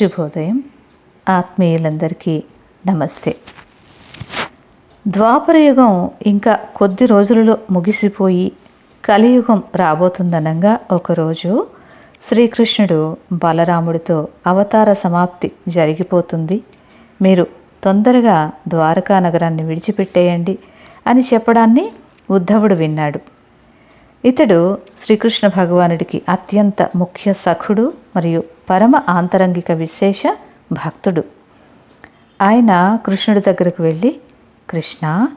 శుభోదయం. ఆత్మీయులందరికీ నమస్తే. ద్వాపరయుగం ఇంకా కొద్ది రోజులలో ముగిసిపోయి కలియుగం రాబోతుందనంగా ఒకరోజు శ్రీకృష్ణుడు బలరాముడితో అవతార సమాప్తి జరిగిపోతుంది. మీరు తొందరగా ద్వారకా నగరాన్ని విడిచిపెట్టేయండి అని చెప్పడాన్ని ఉద్ధవుడు విన్నాడు. ఇతడు శ్రీకృష్ణ భగవానుడికి అత్యంత ముఖ్య సఖుడు మరియు పరమ ఆంతరంగిక విశేష భక్తుడు. ఆయన కృష్ణుడి దగ్గరకు వెళ్ళి కృష్ణ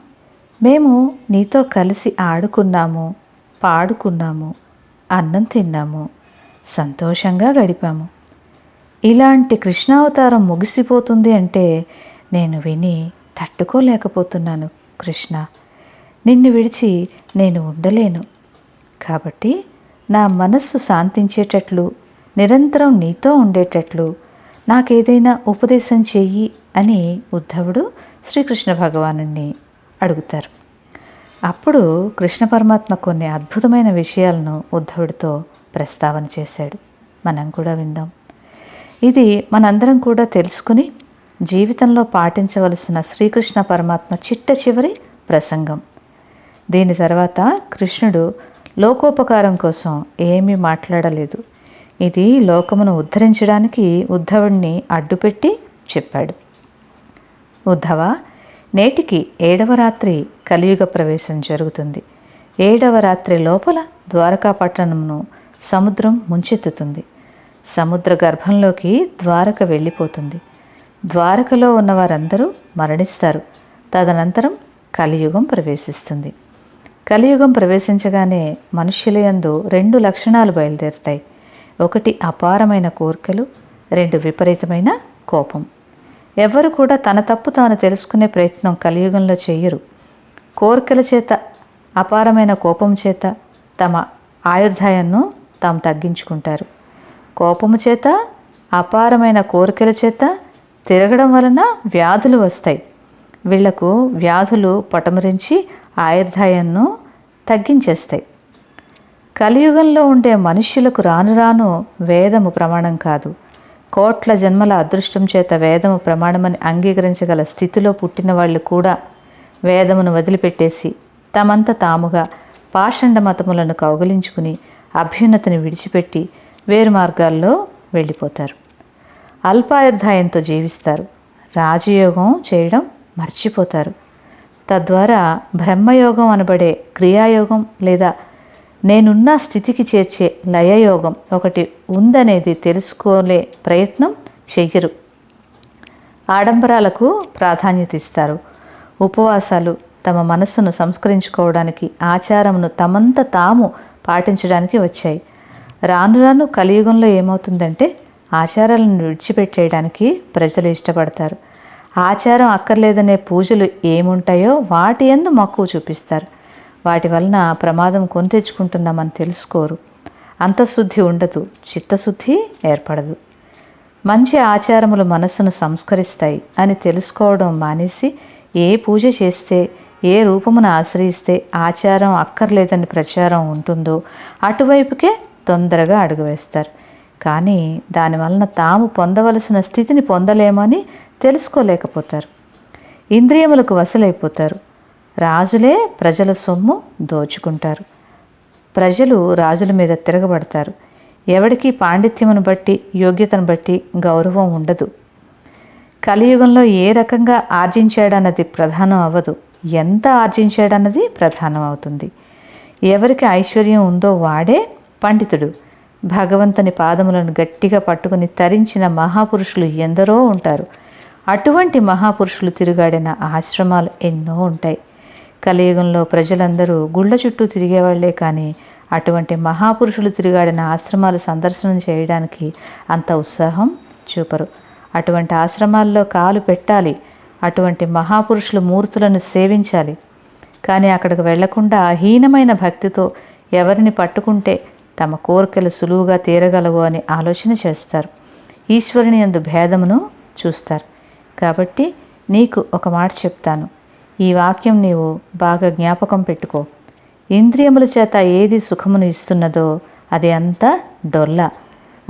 మేము నీతో కలిసి ఆడుకున్నాము పాడుకున్నాము అన్నం తిన్నాము సంతోషంగా గడిపాము. ఇలాంటి కృష్ణావతారం ముగిసిపోతుంది అంటే నేను విని తట్టుకోలేకపోతున్నాను కృష్ణ. నిన్ను విడిచి నేను ఉండలేను. కాబట్టి నా మనస్సు శాంతించేటట్లు నిరంతరం నీతో ఉండేటట్లు. నాకేదైనా ఉపదేశం చెయ్యి అని ఉద్ధవుడు శ్రీకృష్ణ భగవాను అడుగుతారు. అప్పుడు కృష్ణ పరమాత్మ కొన్ని అద్భుతమైన విషయాలను ఉద్ధవుడితో ప్రస్తావన చేశాడు. మనం కూడా విందాం. ఇది మనందరం కూడా తెలుసుకుని జీవితంలో పాటించవలసిన శ్రీకృష్ణ పరమాత్మ చిట్ట చివరి ప్రసంగం. దీని తర్వాత కృష్ణుడు లోకోపకారం కోసం ఏమీ మాట్లాడలేదు. ఇది లోకమును ఉద్ధరించడానికి ఉద్ధవుణ్ణి అడ్డుపెట్టి చెప్పాడు. ఉద్ధవ నేటికి ఏడవ రాత్రి కలియుగ ప్రవేశం జరుగుతుంది. ఏడవ రాత్రి లోపల ద్వారకా పట్టణమును సముద్రం ముంచెత్తుతుంది. సముద్ర గర్భంలోకి ద్వారక వెళ్ళిపోతుంది. ద్వారకలో ఉన్న వారందరూ మరణిస్తారు. తదనంతరం కలియుగం ప్రవేశిస్తుంది. కలియుగం ప్రవేశించగానే మనుష్యుల యందు రెండు లక్షణాలు బయలుదేరుతాయి. ఒకటి అపారమైన కోరికలు రెండు విపరీతమైన కోపం. ఎవరు కూడా తన తప్పు తాను తెలుసుకునే ప్రయత్నం కలియుగంలో చేయరు. కోరికల చేత అపారమైన కోపం చేత తమ ఆయుర్దాయాన్ని తాము తగ్గించుకుంటారు. కోపము చేత అపారమైన కోరికల చేత తిరగడం వలన వ్యాధులు వస్తాయి. వీళ్ళకు వ్యాధులు పటమరించి ఆయుర్దాయాన్ని తగ్గించేస్తాయి. కలియుగంలో ఉండే మనుష్యులకు రాను రాను వేదము ప్రమాణం కాదు. కోట్ల జన్మల అదృష్టం చేత వేదము ప్రమాణమని అంగీకరించగల స్థితిలో పుట్టిన వాళ్ళు కూడా వేదమును వదిలిపెట్టేసి తమంత తాముగా పాషండ మతములను కౌగలించుకుని అభ్యున్నతిని విడిచిపెట్టి వేరు మార్గాల్లో వెళ్ళిపోతారు. అల్పాయుర్ధాయంతో జీవిస్తారు. రాజయోగం చేయడం మర్చిపోతారు. తద్వారా బ్రహ్మయోగం అనబడే క్రియాయోగం లేదా నేనున్న స్థితికి చేర్చే లయయోగం ఒకటి ఉందనేది తెలుసుకోలే ప్రయత్నం చెయ్యరు. ఆడంబరాలకు ప్రాధాన్యత ఇస్తారు ఉపవాసాలు తమ మనస్సును సంస్కరించుకోవడానికి ఆచారమును తమంత తాము పాటించడానికి వచ్చాయి. రాను రాను కలియుగంలో ఏమవుతుందంటే ఆచారాలను విడిచిపెట్టేయడానికి ప్రజలు ఇష్టపడతారు. ఆచారం అక్కర్లేదనే పూజలు ఏముంటాయో వాటి ఎందు మక్కువ చూపిస్తారు. వాటి వలన ప్రమాదం కొని తెచ్చుకుంటున్నామని తెలుసుకోరు. అంతఃశుద్ధి ఉండదు చిత్తశుద్ధి ఏర్పడదు. మంచి ఆచారములు మనస్సును సంస్కరిస్తాయి అని తెలుసుకోవడం మానేసి ఏ పూజ చేస్తే ఏ రూపమును ఆశ్రయిస్తే ఆచారం అక్కర్లేదని ప్రచారం ఉంటుందో అటువైపుకే తొందరగా అడుగు వేస్తారు కానీ దానివలన తాము పొందవలసిన స్థితిని పొందలేమని తెలుసుకోలేకపోతారు. ఇంద్రియములకు వసలైపోతారు రాజులే ప్రజల సొమ్ము దోచుకుంటారు. ప్రజలు రాజుల మీద తిరగబడతారు. ఎవడికి పాండిత్యమును బట్టి యోగ్యతను బట్టి గౌరవం ఉండదు. కలియుగంలో ఏ రకంగా ఆర్జించాడన్నది ప్రధానం అవ్వదు. ఎంత ఆర్జించాడన్నది ప్రధానం అవుతుంది. ఎవరికి ఐశ్వర్యం ఉందో వాడే పండితుడు. భగవంతుని పాదములను గట్టిగా పట్టుకుని తరించిన మహాపురుషులు ఎందరో ఉంటారు. అటువంటి మహాపురుషులు తిరుగాడిన ఆశ్రమాలు ఎన్నో ఉంటాయి. కలియుగంలో ప్రజలందరూ గుళ్ళ చుట్టూ తిరిగేవాళ్ళే కానీ అటువంటి మహాపురుషులు తిరిగాడిన ఆశ్రమాలు సందర్శనం చేయడానికి అంత ఉత్సాహం చూపరు. అటువంటి ఆశ్రమాల్లో కాలు పెట్టాలి. అటువంటి మహాపురుషుల మూర్తులను సేవించాలి. కానీ అక్కడికి వెళ్ళకుండా హీనమైన భక్తితో ఎవరిని పట్టుకుంటే తమ కోరికలు సులువుగా తీరగలవు అని ఆలోచన చేస్తారు. ఈశ్వరుని అందు భేదమును చూస్తారు. కాబట్టి నీకు ఒక మాట చెప్తాను. ఈ వాక్యం నీవు బాగా జ్ఞాపకం పెట్టుకో. ఇంద్రియముల చేత ఏది సుఖమును ఇస్తున్నదో అది అంతా డొల్ల.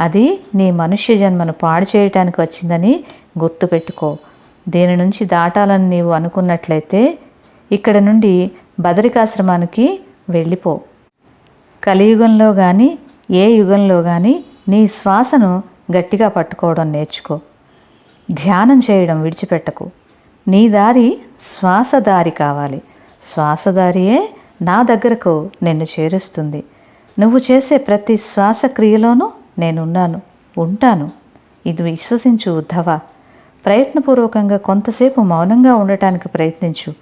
అది నీ మనుష్య జన్మను పాడు చేయటానికి వచ్చిందని గుర్తుపెట్టుకో దీని నుంచి దాటాలని నీవు అనుకున్నట్లయితే ఇక్కడ నుండి బదరికాశ్రమానికి వెళ్ళిపో. కలియుగంలో కానీ ఏ యుగంలో కానీ నీ శ్వాసను గట్టిగా పట్టుకోవడం నేర్చుకో. ధ్యానం చేయడం విడిచిపెట్టకు. నీ దారి శ్వాసదారి కావాలి. శ్వాసదారియే నా దగ్గరకు నిన్ను చేరుస్తుంది. నువ్వు చేసే ప్రతి శ్వాసక్రియలోనూ నేనున్నాను ఉంటాను. ఇది విశ్వసించు ఉద్ధవ ప్రయత్నపూర్వకంగా కొంతసేపు మౌనంగా ఉండటానికి ప్రయత్నించు.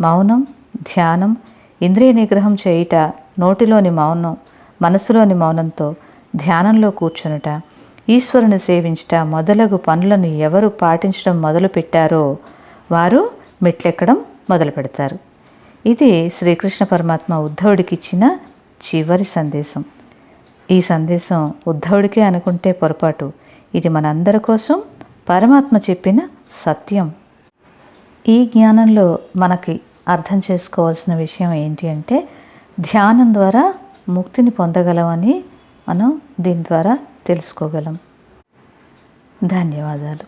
మౌనం ధ్యానం ఇంద్రియ నిగ్రహం చేయుట నోటిలోని మౌనం మనసులోని మౌనంతో ధ్యానంలో కూర్చునుట ఈశ్వరుని సేవించుట మొదలగు పనులను ఎవరు పాటించడం మొదలుపెట్టారో వారు మెట్లెక్కడం మొదలు పెడతారు ఇది శ్రీకృష్ణ పరమాత్మ ఉద్ధవుడికి ఇచ్చిన చివరి సందేశం. ఈ సందేశం ఉద్ధవుడికే అనుకుంటే పొరపాటు. ఇది మనందరి కోసం పరమాత్మ చెప్పిన సత్యం. ఈ జ్ఞానంలో మనకి అర్థం చేసుకోవాల్సిన విషయం ఏంటి అంటే ధ్యానం ద్వారా ముక్తిని పొందగలమని మనం దీని ద్వారా తెలుసుకోగలం. ధన్యవాదాలు.